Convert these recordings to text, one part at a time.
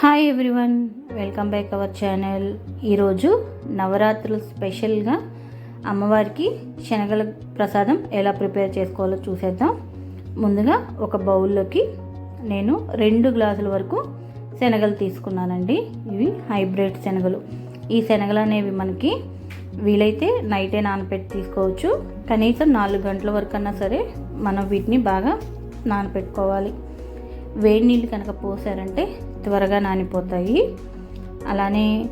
Hi everyone welcome back our channel ఈరోజు నవరాత్రులు స్పెషల్గా అమ్మవారికి శనగల ప్రసాదం ఎలా ప్రిపేర్ చేసుకోవాలో చూసేద్దాం. ముందుగా ఒక బౌల్లోకి నేను రెండు గ్లాసుల వరకు శనగలు తీసుకున్నానండి. ఇవి హైబ్రిడ్ శనగలు. ఈ శనగలు అనేవి మనకి వీలైతే నైటే నానపెట్టి తీసుకోవచ్చు. కనీసం నాలుగు గంటల వరకు అన్నా సరే మనం వీటిని బాగా నానపెట్టుకోవాలి. వేడి నీళ్ళు కనుక పోసారంటే త్వరగా నానిపోతాయి. అలానే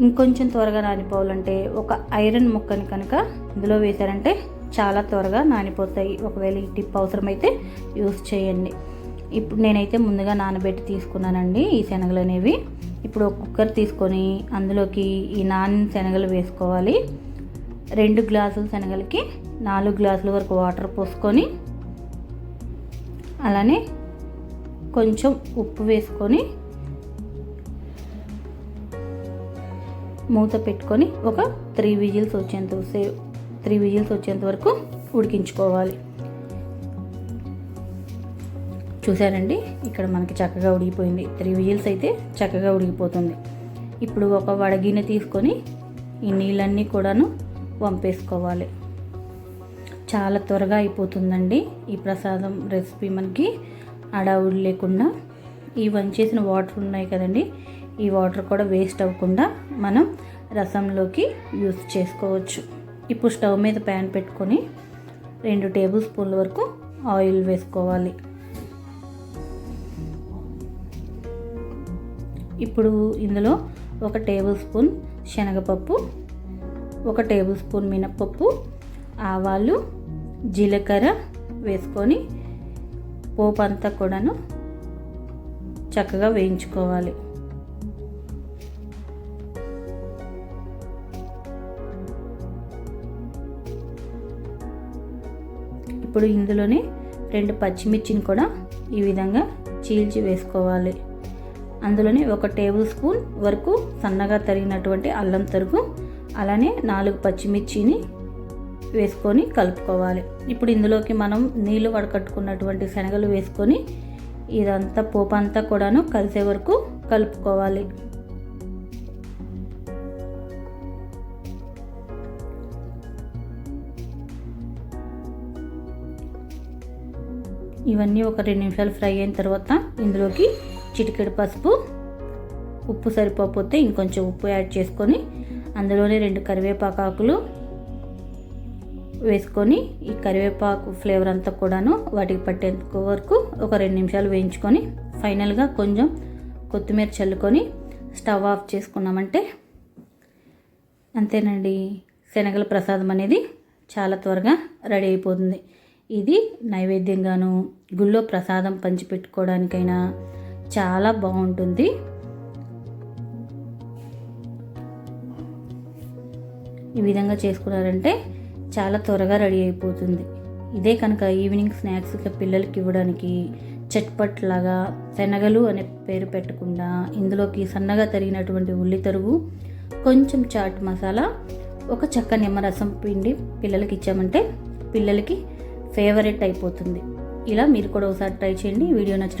ఇంకొంచెం త్వరగా నానిపోవాలంటే ఒక ఐరన్ ముక్కని కనుక ఇందులో వేశారంటే చాలా త్వరగా నానిపోతాయి. ఒకవేళ ఈ టిప్ అవసరమైతే యూస్ చేయండి. ఇప్పుడు నేనైతే ముందుగా నానబెట్టి తీసుకున్నానండి ఈ శనగలు అనేవి. ఇప్పుడు ఒక కుక్కర్ తీసుకొని అందులోకి ఈ నానిన శనగలు వేసుకోవాలి. రెండు గ్లాసుల శనగలకి నాలుగు గ్లాసుల వరకు వాటర్ పోసుకొని అలానే కొంచెం ఉప్పు వేసుకొని మూత పెట్టుకొని ఒక త్రీ విజిల్స్ వచ్చేంత సేవ్ త్రీ విజిల్స్ వచ్చేంత వరకు ఉడికించుకోవాలి. చూసారండి ఇక్కడ మనకి చక్కగా ఉడికిపోయింది. త్రీ విజిల్స్ అయితే చక్కగా ఉడికిపోతుంది. ఇప్పుడు ఒక వడగిన్నె తీసుకొని ఈ నీళ్ళన్నీ కూడాను వంపేసుకోవాలి. చాలా త్వరగా అయిపోతుందండి ఈ ప్రసాదం రెసిపీ మనకి. అడావుడు లేకుండా ఈ వంచేసిన వాటర్ ఉన్నాయి కదండి ఈ వాటర్ కూడా వేస్ట్ అవ్వకుండా మనం రసంలోకి యూస్ చేసుకోవచ్చు. ఇప్పుడు స్టవ్ మీద ప్యాన్ పెట్టుకొని రెండు టేబుల్ స్పూన్ల వరకు ఆయిల్ వేసుకోవాలి. ఇప్పుడు ఇందులో ఒక టేబుల్ స్పూన్ శనగపప్పు ఒక టేబుల్ స్పూన్ మినప్పప్పు ఆవాలు జీలకర్ర వేసుకొని పోపు అంతా కూడాను చక్కగా వేయించుకోవాలి. ఇప్పుడు ఇందులోనే రెండు పచ్చిమిర్చిని కూడా ఈ విధంగా చీల్చి వేసుకోవాలి. అందులోనే ఒక టేబుల్ స్పూన్ వరకు సన్నగా తరిగినటువంటి అల్లం తరుగు అలానే నాలుగు పచ్చిమిర్చిని వేసుకొని కలుపుకోవాలి. ఇప్పుడు ఇందులోకి మనం నీళ్ళు వడకట్టుకున్నటువంటి శనగలు వేసుకొని ఇదంతా పోపు అంతా కూడాను కలిసే వరకు కలుపుకోవాలి. ఇవన్నీ ఒక రెండు నిమిషాలు ఫ్రై అయిన తర్వాత ఇందులోకి చిటికెడు పసుపు ఉప్పు సరిపోతే ఇంకొంచెం ఉప్పు యాడ్ చేసుకొని అందులోనే రెండు కరివేపాకాకులు వేసుకొని ఈ కరివేపాకు ఫ్లేవర్ అంతా కూడాను వాటికి పట్టేంత వరకు ఒక రెండు నిమిషాలు వేయించుకొని ఫైనల్గా కొంచెం కొత్తిమీర చల్లుకొని స్టవ్ ఆఫ్ చేసుకున్నామంటే అంతేనండి. శనగల ప్రసాదం అనేది చాలా త్వరగా రెడీ అయిపోతుంది. ఇది నైవేద్యంగాను గుళ్ళో ప్రసాదం పంచిపెట్టుకోవడానికైనా చాలా బాగుంటుంది. ఈ విధంగా చేసుకున్నారంటే చాలా త్వరగా రెడీ అయిపోతుంది. ఇదే కనుక ఈవినింగ్ స్నాక్స్గా పిల్లలకి ఇవ్వడానికి చట్పట్ లాగా శనగలు అనే పేరు పెట్టకుండా ఇందులోకి సన్నగా తరిగినటువంటి ఉల్లి తరుగు కొంచెం చాట్ మసాలా ఒక చక్క నిమ్మరసం పిండి పిల్లలకి ఇచ్చామంటే పిల్లలకి ఫేవరెట్ అయిపోతుంది. ఇలా మీరు కూడా ఒకసారి ట్రై చేయండి. వీడియో నచ్చిన